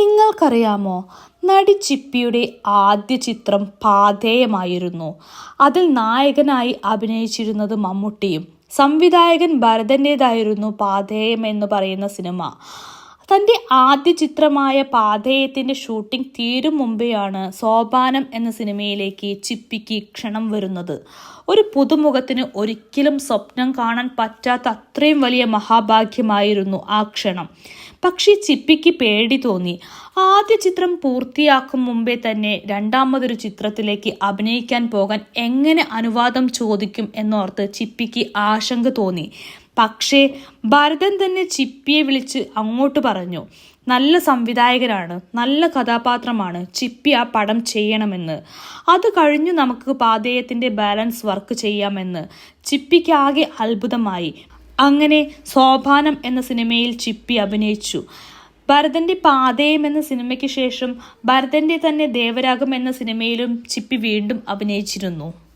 നിങ്ങൾക്കറിയാമോ? നടി ചിപ്പിയുടെ ആദ്യ ചിത്രം പാഥേയമായിരുന്നു അതിൽ നായകനായി അഭിനയിച്ചിരുന്നത് മമ്മൂട്ടിയും സംവിധായകൻ ഭരതന്റേതായിരുന്നു പാഥേയം എന്ന് പറയുന്ന സിനിമ. തന്റെ ആദ്യ ചിത്രമായ പാതയത്തിന്റെ ഷൂട്ടിംഗ് തീരും മുമ്പെയാണ് സോപാനം എന്ന സിനിമയിലേക്ക് ചിപ്പിക്ക് ക്ഷണം വരുന്നത്. ഒരു പുതുമുഖത്തിന് ഒരിക്കലും സ്വപ്നം കാണാൻ പറ്റാത്ത അത്രയും വലിയ മഹാഭാഗ്യമായിരുന്നു ആ ക്ഷണം. പക്ഷേ ചിപ്പിക്ക് പേടി തോന്നി. ആദ്യ ചിത്രം പൂർത്തിയാക്കും മുമ്പേ തന്നെ രണ്ടാമതൊരു ചിത്രത്തിലേക്ക് അഭിനയിക്കാൻ പോകാൻ എങ്ങനെ അനുവാദം ചോദിക്കും എന്നോർത്ത് ചിപ്പിക്ക് ആശങ്ക തോന്നി. പക്ഷേ ഭരതൻ തന്നെ ചിപ്പിയെ വിളിച്ച് അങ്ങോട്ട് പറഞ്ഞു നല്ല സംവിധായകനാണ് നല്ല കഥാപാത്രമാണ് ചിപ്പി ആ പടം ചെയ്യണമെന്ന്. അത് കഴിഞ്ഞു നമുക്ക് പാതേയത്തിന്റെ ബാലൻസ് വർക്ക് ചെയ്യാമെന്ന്. ചിപ്പിക്കാകെ അത്ഭുതമായി. അങ്ങനെ സോപാനം എന്ന സിനിമയിൽ ചിപ്പി അഭിനയിച്ചു. ഭരതന്റെ പാതയം എന്ന സിനിമയ്ക്ക് ശേഷം ഭരതന്റെ തന്നെ ദേവരാഗം എന്ന സിനിമയിലും ചിപ്പി വീണ്ടും അഭിനയിച്ചിരുന്നു.